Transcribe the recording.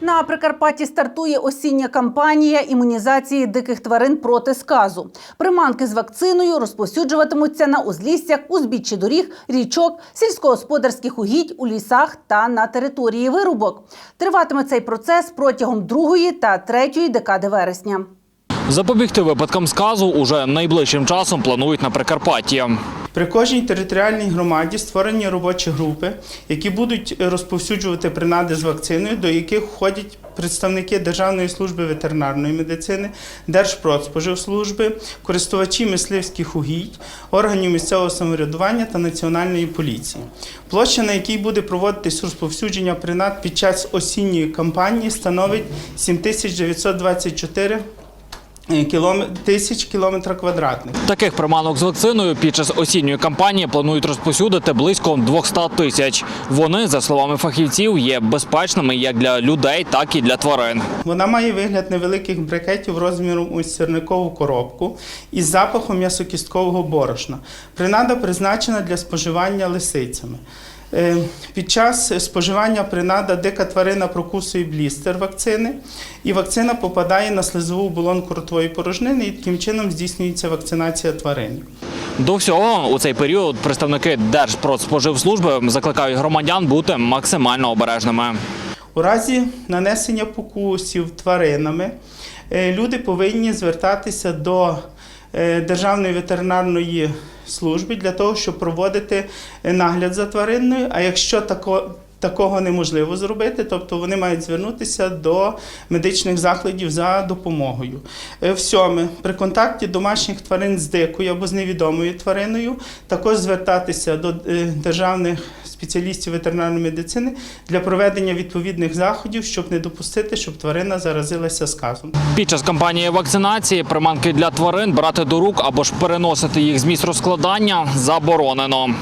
На Прикарпатті стартує осіння кампанія імунізації диких тварин проти сказу. Приманки з вакциною розповсюджуватимуться на узліссях, узбіччі доріг, річок, сільськогосподарських угідь у лісах та на території вирубок. Триватиме цей процес протягом другої та третьої декади вересня. Запобігти випадкам сказу уже найближчим часом планують на Прикарпатті. При кожній територіальній громаді створені робочі групи, які будуть розповсюджувати принади з вакциною, до яких входять представники Державної служби ветеринарної медицини, Держпродспоживслужби, користувачі мисливських угідь, органів місцевого самоврядування та національної поліції. Площа, на якій буде проводитись розповсюдження принад під час осінньої кампанії, становить 7924 кілометр- тисяч кілометра квадратних. Таких приманок з вакциною під час осінньої кампанії планують розпосюдити близько 200 тисяч. Вони, за словами фахівців, є безпечними як для людей, так і для тварин. Вона має вигляд невеликих брикетів розміром ось сірникову коробку із запахом м'ясокісткового борошна. Принада призначена для споживання лисицями. Е, Під час споживання принада дика тварина прокусує блістер вакцини, і вакцина попадає на слизову оболонку ротової порожнини, і таким чином здійснюється вакцинація тварин. До всього у цей період представники Держпродспоживслужби закликають громадян бути максимально обережними. У разі нанесення покусів тваринами е, люди повинні звертатися до е, Державної ветеринарної служби для того, щоб проводити е, нагляд за твариною. А якщо тако, такого неможливо зробити, тобто вони мають звернутися до медичних закладів за допомогою. Е, В сьоме, при контакті домашніх тварин з дикою або з невідомою твариною, також звертатися до е, державних спеціалістів ветеринарної медицини для проведення відповідних заходів, щоб не допустити, щоб тварина заразилася сказом. Під час кампанії вакцинації приманки для тварин брати до рук або ж переносити їх з місць розкладання заборонено.